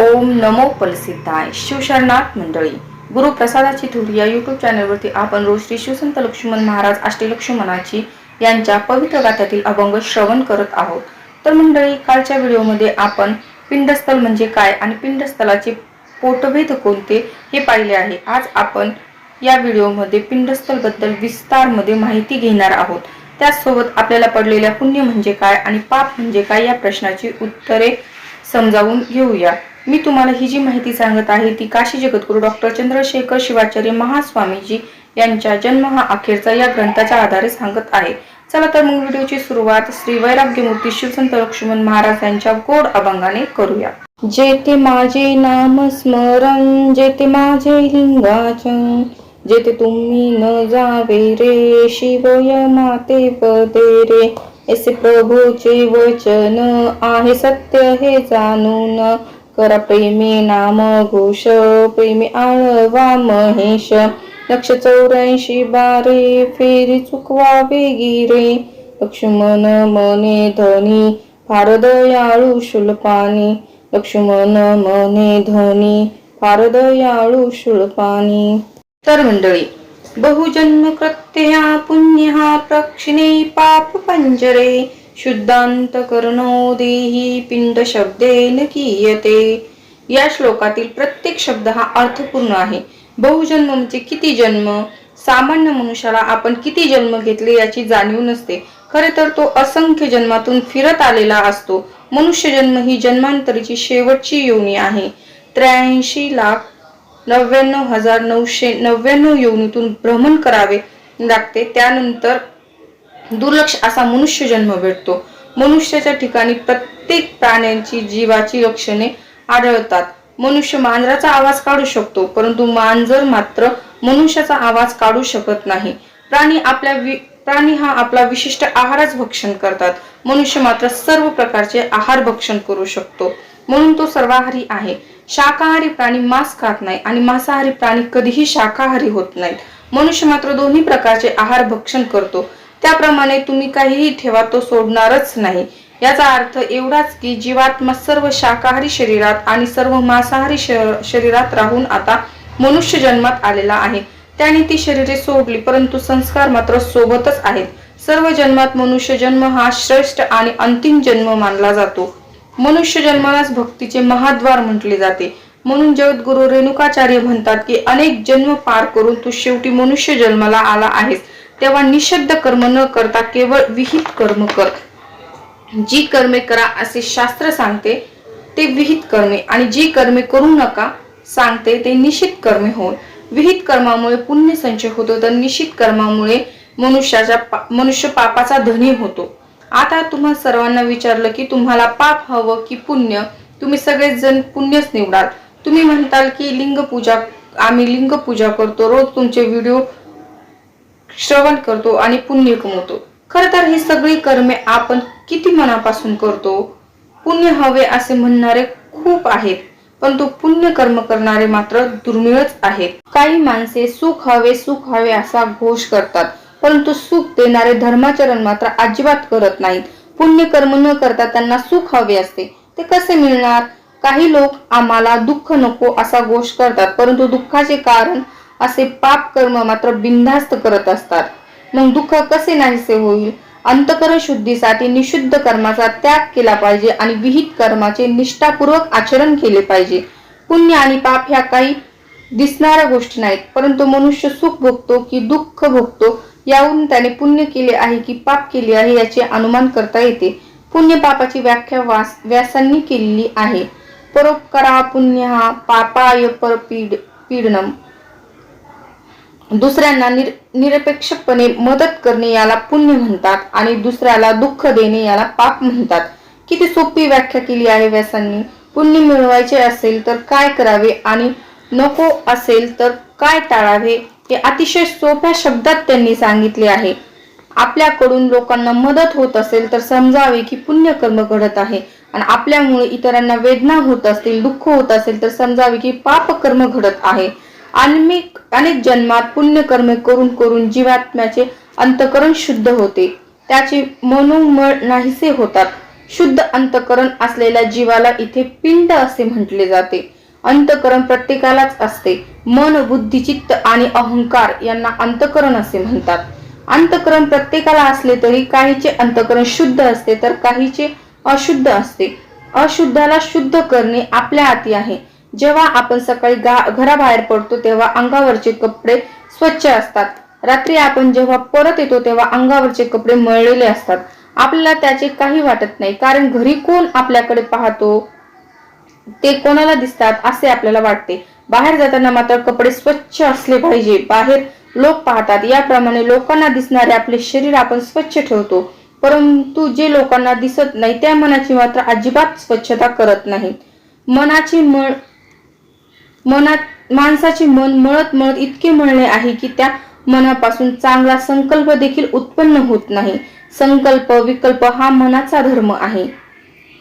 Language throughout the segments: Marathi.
ओम नमो फलसिद्धाय शिवशरणार्थ मंडळी. गुरुप्रसादाची धूर या युट्यूब चॅनलवरती आपण रोज श्री शिवसंत लक्ष्मण महाराज अष्टलक्ष्मणाची यांच्या पवित्र गाथ्यातील अभंग श्रवण करत आहोत. तर मंडळी कालच्या व्हिडिओमध्ये आपण पिंडस्थल म्हणजे काय आणि पिंडस्थलाचे पोटभेद कोणते हे पाहिले आहे. आज आपण या व्हिडिओमध्ये पिंडस्थलबद्दल विस्तारमध्ये माहिती घेणार आहोत. त्याचसोबत आपल्याला पडलेल्या पुण्य म्हणजे काय आणि पाप म्हणजे काय या प्रश्नाची उत्तरे समजावून घेऊया. मी तुम्हाला ही जी माहिती सांगत आहे ती काशी जगद्गुरू डॉक्टर चंद्रशेखर शिवाचार्य महास्वामीजी यांच्या जन्म हा अखेरचा या ग्रंथाच्या आधारे सांगत आहे. चला तर मग व्हिडिओची सुरुवात श्री वैराग्यमूर्ती शिवसंत लक्ष्मण महाराज यांच्या गोड अभंगाने करूया. जेथे माझे नाम स्मरण जेथे माझे लिंगाचन जेथे तुम्ही न जावे रे शिवय माते पदे रे. ऐसे प्रभूचे वचन आहे सत्य हे जाणून कर प्रेमी नाम घोष प्रेमी आळवा महेश. लक्ष चौऱ्याऐंशी बारे फेरी चुकवा वेगिरे लक्ष्मण मने धनी फार दयाळू शुल्पानी. लक्ष्मण मने धनी फार दयाळू शुल्पानी. तर मंडळी बहुजन्म कृत्या पुण्य प्रक्षिणे पाप पंजरे. शुद्धांत कर्णो देही पिंड शब्देन कियते. या श्लोकातील प्रत्येक शब्द हा अर्थपूर्ण आहे. बहुजन्म म्हणजे किती जन्म? सामान्य मनुष्याला आपण किती जन्म घेतले याची जाणीव नसते. खरे तर तो असंख्य जन्मातून फिरत आलेला असतो. मनुष्य जन्म ही जन्मांतरीची शेवटची योनी आहे. त्र्याऐंशी लाख नव्याण्णव हजार नऊशे नव्याण्णव योनीतून भ्रमण करावे लागते. त्यानंतर दुर्लक्ष असा मनुष्य जन्म भेटतो. मनुष्याच्या ठिकाणी प्रत्येक प्राण्यांची जीवाची लक्षणे आढळतात. मनुष्य मांजराचा आवाज काढू शकतो परंतु मांजर मात्र मनुष्याचा आवाज काढू शकत नाही. प्राणी आपल्या प्राणी हा आपला विशिष्ट आहारच भक्षण करतात. मनुष्य मात्र सर्व प्रकारचे आहार भक्षण करू शकतो. म्हणून तो सर्वाहारी आहे. शाकाहारी प्राणी मांस खात नाही आणि मांसाहारी प्राणी कधीही शाकाहारी होत नाहीत. मनुष्य मात्र दोन्ही प्रकारचे आहार भक्षण करतो. त्याप्रमाणे तुम्ही काहीही ठेवा तो सोडणारच नाही. याचा अर्थ एवढाच की जीवात्मा सर्व शाकाहारी शरीरात आणि सर्व मांसाहारी शरीरात राहून आता मनुष्य जन्मात आलेला आहे. त्याने ती शरीरे सोडली परंतु संस्कार मात्र सोबतच आहेत. सर्व जन्मात मनुष्य जन्म हा श्रेष्ठ आणि अंतिम जन्म मानला जातो. मनुष्य जन्मालाच भक्तीचे महाद्वार म्हटले जाते. म्हणून जगद्गुरु रेणुकाचार्य म्हणतात की अनेक जन्म पार करून तू शेवटी मनुष्य जन्माला आला आहेस. तेव्हा निषिद्ध कर्म न करता केवळ विहित कर्म कर. जी कर्मे करा असे शास्त्र सांगते ते विहित कर्मे. आणि जी कर्मे करू नका सांगते ते निश्चित कर्मे होय. विहित कर्मामुळे पुण्य संचय होतो तर निश्चित कर्मामुळे मनुष्याच्या पा- मनुष्य पापाचा धनी होतो. आता तुम्हा सर्वांना विचारलं की तुम्हाला पाप हवं की पुण्य? तुम्ही सगळेच जण पुण्यच निवडाल. तुम्ही म्हणताल की लिंग पूजा आम्ही लिंग पूजा करतो. रोज तुमचे व्हिडिओ श्रवण करतो आणि पुण्य कमवतो. खर तर ही सगळी कर्मे आपण किती मनापासून करतो? पुण्य हवे असे म्हणणारे खूप आहेत परंतु पुण्य कर्म करणारे मात्र दुर्मिळच आहेत. काही माणसे सुख हवे सुख हवे असा घोष करतात परंतु सुख देणारे धर्माचरण मात्र अजिबात करत नाहीत. पुण्य कर्म न करता त्यांना सुख हवे असते. ते कसे मिळणार? काही लोक आम्हाला दुःख नको असा घोष करतात परंतु दुःखाचे कारण असे पाप कर्म मात्र बिनधास्त करत असतात. मग दुःख कसे नाहीसे होईल? अंतकरण शुद्धीसाठी निषिद्ध कर्माचा त्याग केला पाहिजे आणि विहित कर्माचे निष्ठापूर्वक आचरण केले पाहिजे. पुण्य आणि पाप ह्या काही दिसणाऱ्या गोष्टी नाहीत परंतु मनुष्य सुख भोगतो की दुःख भोगतो यावरून त्याने पुण्य केले आहे की पाप केले आहे याचे अनुमान करता येते. पुण्य पापाची व्याख्या वास व्यासांनी केलेली आहे. परोपकारा पुण्य हा पापाय परपीड पीडनम. दुसऱ्यांना निर निरपेक्षपणे मदत करणे याला पुण्य म्हणतात आणि दुसऱ्याला दुःख देणे याला पाप म्हणतात. किती सोपी व्याख्या केली आहे व्यासांनी. पुण्य मिळवायचे असेल तर काय करावे आणि नको असेल तर काय टाळावे हे अतिशय सोप्या शब्दात त्यांनी सांगितले आहे. आपल्याकडून लोकांना मदत होत असेल तर समजावे की पुण्य कर्म घडत आहे आणि आपल्यामुळे इतरांना वेदना होत असतील दुःख होत असेल तर समजावे की पाप कर्म घडत आहे. अनेक अनेक जन्मात पुण्यकर्मे करून करून जीवात्म्याचे अंतकरण शुद्ध होते. त्याचे मनोमळ नाहीसे होतात. शुद्ध अंतकरण असलेल्या जीवाला इथे पिंड असे म्हटले जाते. अंतकरण प्रत्येकालाच असते. मन बुद्धी चित्त आणि अहंकार यांना अंतकरण असे म्हणतात. अंतकरण प्रत्येकाला असले तरी काहीचे अंतकरण शुद्ध असते तर काहीचे अशुद्ध असते. अशुद्धाला शुद्ध करणे आपल्या हाती आहे. जेव्हा आपण सकाळी गा- घराबाहेर पडतो तेव्हा अंगावरचे कपडे स्वच्छ असतात. रात्री आपण जेव्हा परत येतो तेव्हा अंगावरचे कपडे मळलेले असतात. आपल्याला त्याचे काही वाटत नाही कारण घरी कोण आपल्याकडे पाहतो? ते कोणाला दिसतात असे आपल्याला वाटते. बाहेर जाताना मात्र कपडे स्वच्छ असले पाहिजे. बाहेर लोक पाहतात. याप्रमाणे लोकांना दिसणारे आपले शरीर आपण स्वच्छ ठेवतो. परंतु जे लोकांना दिसत नाही त्या मनाची मात्र अजिबात स्वच्छता करत नाही. मनाची मळ मनात माणसाचे मन मळत मळत इतके मळणे आहे की त्या मनापासून चांगला संकल्प देखील उत्पन्न होत नाही. संकल्प विकल्प हा मनाचा धर्म आहे.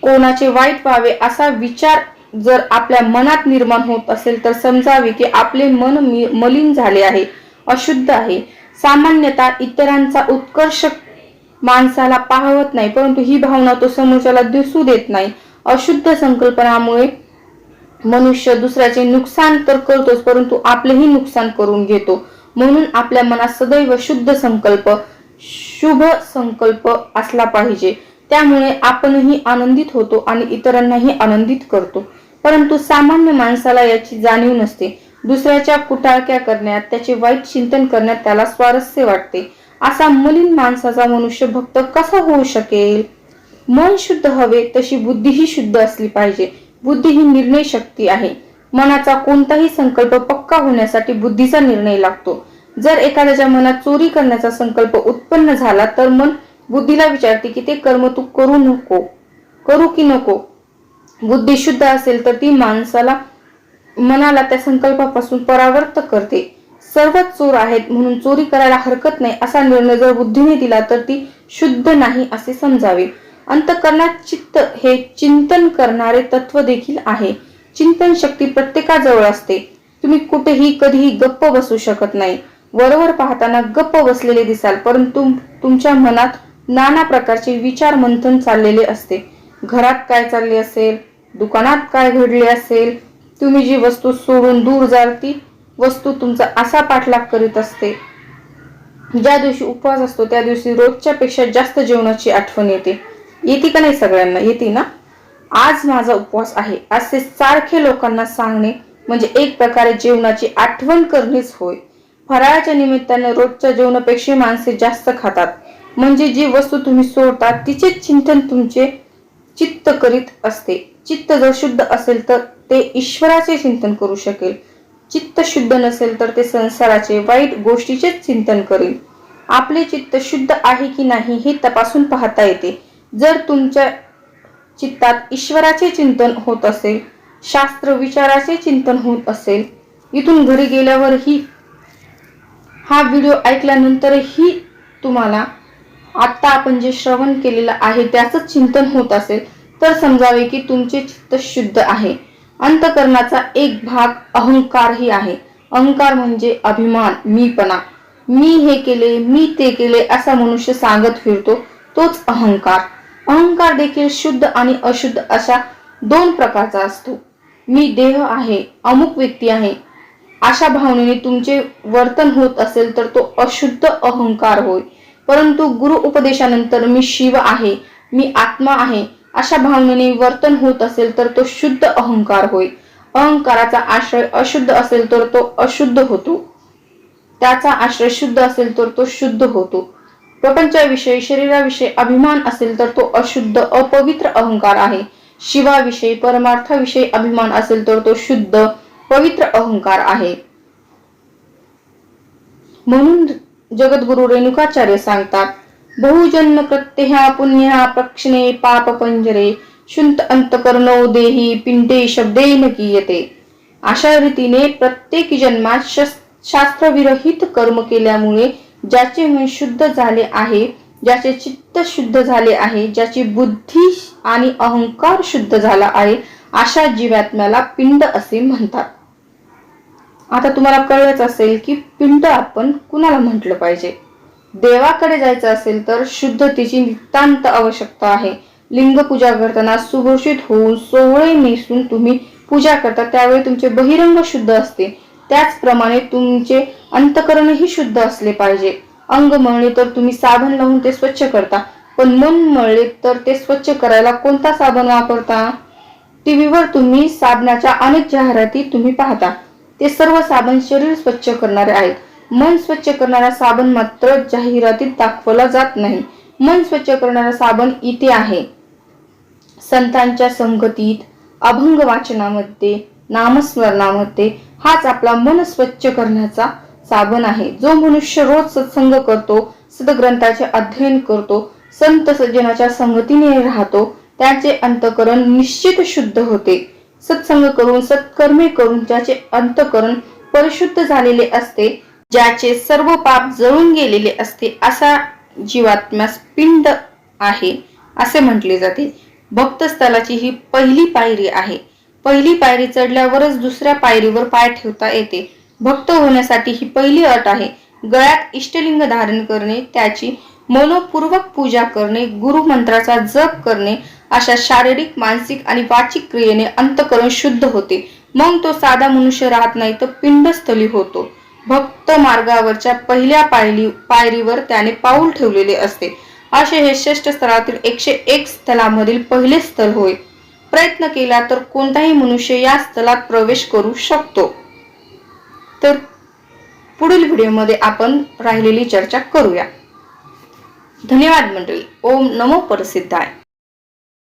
कोणाचे वाईट व्हावे असा विचार जर आपल्या मनात निर्माण होत असेल तर समजावे की आपले मन मलिन झाले आहे अशुद्ध आहे. सामान्यतः इतरांचा उत्कर्ष माणसाला पाहवत नाही परंतु ही भावना तो समोरच्याला दिसू देत नाही. अशुद्ध संकल्पनामुळे मनुष्य दुसऱ्याचे नुकसान तर करतोच परंतु आपलेही नुकसान करून घेतो. म्हणून आपल्या मनात सदैव शुद्ध संकल्प शुभ संकल्प असला पाहिजे. त्यामुळे आपणही आनंदित होतो आणि इतरांनाही आनंदित करतो. परंतु सामान्य माणसाला याची जाणीव नसते. दुसऱ्याच्या कुटाळक्या करण्यात त्याचे वाईट चिंतन करण्यात त्याला स्वारस्य वाटते. असा मलिन माणसाचा मनुष्य भक्त कसा होऊ शकेल? मन शुद्ध हवे तशी बुद्धीही शुद्ध असली पाहिजे. बुद्धी ही निर्णय शक्ती आहे. मनाचा कोणताही संकल्प पक्का होण्यासाठी बुद्धीचा निर्णय लागतो. जर एखाद्याच्या मनात चोरी करण्याचा संकल्प उत्पन्न झाला तर मन बुद्धीला विचारते की ते कर्म तू करू नको. करू की नको? बुद्धी शुद्ध असेल तर ती माणसाला मनाला त्या संकल्पापासून परावर्त करते. सर्वच चोर आहेत म्हणून चोरी करायला हरकत नाही असा निर्णय जर बुद्धीने दिला तर ती शुद्ध नाही असे समजावे. अंतकरणात चित्त हे चिंतन करणारे तत्व देखील आहे. चिंतन शक्ती प्रत्येकाजवळ असते. तुम्ही कुठेही कधीही गप्प बसू शकत नाही. वरवर पाहताना गप्प बसलेले दिसाल परंतु तुमच्या मनात नाना प्रकारचे विचार मंथन चाललेले असते. घरात काय चालले असेल? दुकानात काय घडले असेल? तुम्ही जी वस्तू सोडून दूर जाल ती वस्तू तुमचा असा पाठलाग करीत असते. ज्या दिवशी उपवास असतो त्या दिवशी रोजच्या पेक्षा जास्त जेवणाची आठवण येते. येते का नाही सगळ्यांना? येते ना? आज माझा उपवास आहे. असे सारखे लोकांना सांगणे म्हणजे एक प्रकारे जेवणाची आठवण करणेच होय. फराळाच्या निमित्ताने रोजच्या जेवणापेक्षा माणसे जास्त खातात. म्हणजे जी वस्तू तुम्ही सोडता तिचे चिंतन तुमचे चित्त करीत असते. चित्त जर शुद्ध असेल तर ते ईश्वराचे चिंतन करू शकेल. चित्त शुद्ध नसेल तर ते संसाराचे वाईट गोष्टीचेच चिंतन करेल. आपले चित्त शुद्ध आहे की नाही हे तपासून पाहता येते. जर तुमच्या चित्तात ईश्वराचे चिंतन होत असेल शास्त्र विचाराचे चिंतन होत असेल इथून घरी गेल्यावरही हा व्हिडिओ ऐकल्यानंतरही तुम्हाला आत्ता आपण जे श्रवण केलेलं आहे त्याचं चिंतन होत असेल तर समजावे की तुमचे चित्त शुद्ध आहे. अंतकरणाचा एक भाग अहंकारही आहे. अहंकार म्हणजे अभिमान मीपणा. मी हे केले मी ते केले असा मनुष्य सांगत फिरतो तोच अहंकार. अहंकार देखील शुद्ध आणि अशुद्ध अशा दोन प्रकारचा असतो. मी देह आहे अमुक व्यक्ती आहे. अशा भावनेने तुमचे वर्तन होत असेल तर तो अशुद्ध अहंकार होय. परंतु गुरु उपदेशानंतर मी शिव आहे मी आत्मा आहे अशा भावनेने वर्तन होत असेल तर तो शुद्ध अहंकार होय. अहंकाराचा आश्रय अशुद्ध असेल तर तो अशुद्ध होतो. त्याचा आश्रय शुद्ध असेल तर तो शुद्ध होतो. प्रपंचाविषयी शरीराविषयी अभिमान असेल तर तो अशुद्ध अपवित्र अहंकार आहे. शिवाविषयी परमार्थाविषयी अभिमान असेल तर तो शुद्ध पवित्र अहंकार आहे. म्हणून जगद्गुरु रेणुकाचार्य सांगतात बहुजन्म प्रत्यहा पुण्या प्रक्षणे पाप पंजरे शुंत अंतकरणो देही पिंडे नकी येते अशा रीतीने प्रत्येक जन्मात शास्त्रविरहित कर्म केल्यामुळे ज्याचे मन शुद्ध झाले आहे ज्याचे चित्त शुद्ध झाले आहे ज्याची बुद्धी आणि अहंकार शुद्ध झाला आहे अशा जीवात्म्याला पिंड असे म्हणतात. आता तुम्हाला कळलंच असेल की पिंड आपण कुणाला म्हटलं पाहिजे? देवाकडे जायचं असेल तर शुद्धतेची नितांत आवश्यकता आहे. लिंग पूजा करताना सुभूषित होऊन सोहळे नेसून तुम्ही पूजा करता त्यावेळी तुमचे बहिरंग शुद्ध असते. त्याचप्रमाणे तुमचे अंतकरणही शुद्ध असले पाहिजे. अंग मळले तर तुम्ही साबण लावून ते स्वच्छ करता. पण मन मळले तर ते स्वच्छ करायला कोणता साबण वापरता? टीव्हीवर तुम्ही साबणाच्या अनेक जाहिराती तुम्ही पाहता. ते सर्व साबण शरीर स्वच्छ करणारे आहेत. मन स्वच्छ करणारा साबण मात्र जाहिरातीत दाखवला जात नाही. मन स्वच्छ करणारा साबण इथे आहे. संतांच्या संगतीत अभंग वाचनामध्ये नामस्मरणामध्ये हाच आपला मन स्वच्छ करण्याचा साबण आहे. जो मनुष्य रोज सत्संग करतो सदग्रंथाचे अध्ययन करतो संत सज्जनाच्या संगतीने राहतो त्याचे अंतकरण निश्चित शुद्ध होते. सत्संग करून सत्कर्मे करून ज्याचे अंतकरण परिशुद्ध झालेले असते ज्याचे सर्व पाप जळून गेलेले असते असा जीवात्म्यास पिंड आहे असे म्हटले जाते. भक्तस्थलाची ही पहिली पायरी आहे. पहिली पायरी चढल्यावरच दुसऱ्या पायरीवर पाय ठेवता येते. भक्त होण्यासाठी ही पहिली अट आहे. गळ्यात इष्टलिंग धारण करणे त्याची मनोपूर्वक पूजा करणे गुरुमंत्राचा जप करणे अशा शारीरिक मानसिक आणि वाचिक क्रियेने अंतकरण शुद्ध होते. मग तो साधा मनुष्य राहत नाही तर पिंडस्थली होतो. भक्त मार्गावरच्या पहिल्या पायरी पायरीवर त्याने पाऊल ठेवलेले असते. असे हे श्रेष्ठ स्थळातील एकशे एक स्थलामधील पहिले स्थल होय. प्रयत्न केला तर कोणताही मनुष्य या स्थलात प्रवेश करू शकतो. तर पुढील व्हिडिओमध्ये आपण राहिलेली चर्चा करूया. धन्यवाद मंडळी. ओम नमो परसिद्धाय.